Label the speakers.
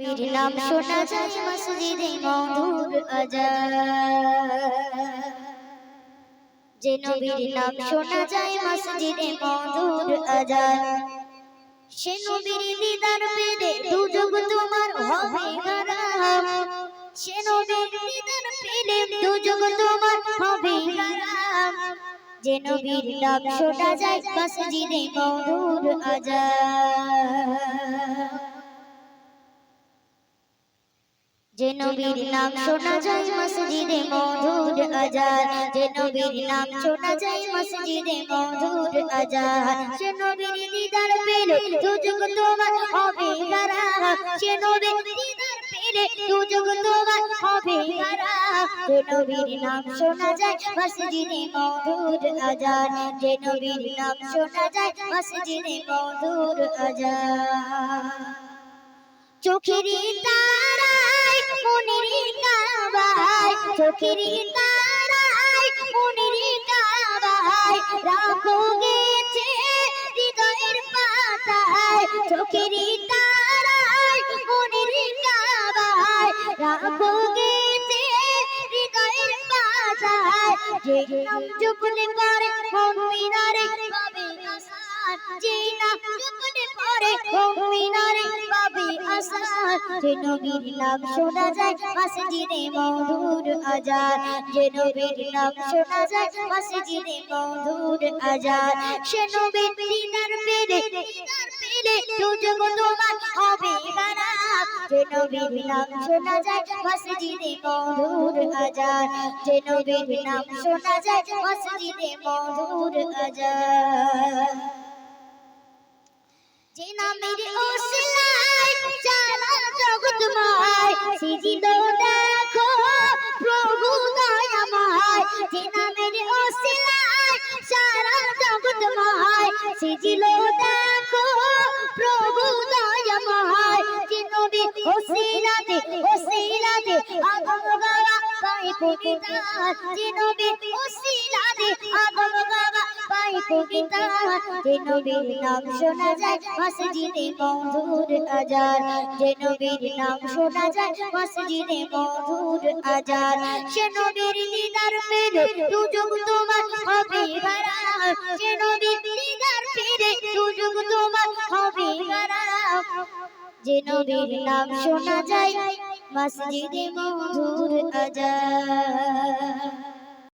Speaker 1: নবীর নাম শোনা যায় মসজিদে মধুর আজান। যে নবীর নাম শোনা যায় মসজিদে মধুর আজান। সে নবীর দিদার পেলে দুযুগ তোমার হবে হারাম। সে নবীর দিদার পেলে দুযুগ তোমার হবে হারাম। যে নবীর নাম শোনা যায় মসজিদে মধুর আজান। যে নবীর নাম শোনা যায় মসজিদে মধুর যে নবীর নাম শোনা যায় মসজিদে মধুর নবীর দিদার পেলে তোমার হবে যে নবীর তারায় চোখেরই তারায় মনেরই কাবায় রাখো গেছে হৃদয়ের পাতায়। চোখেরই তারায় মনেরই কাবায় রাখো গেছে হৃদয়ের পাতায়। যে নাম জপলে পারে, মন মিনারে পাবে আসান যে নাম মন মিনারে পাবে আসান যে নবীর নাম শোনা যায় মসজিদে মধুর আজান যে নবীর নাম শোনা যায় মসজিদে মধুর আজান সে নবীর দিদার আজান যে নামের ওসিলায় সিজিদ যে সারা জগৎময় যে ওসিলাতে আগম গাওয়া পাই কবিতা যে নবী ওসিলাতে আগম গাওয়া পাই কবিতা যে নবীর নাম শোনা যায়, মসজিদে মধুর আজান যে নবীর নাম শোনা যায়, মসজিদে মধুর আজান সে নবীর দিদার পেলে দুযুগ তোমার হবে সে নবীর দিদার পেলে দুযুগ তোমার হবে যে নবীর নাম শোনা যায়, মসজিদে মধুর আজান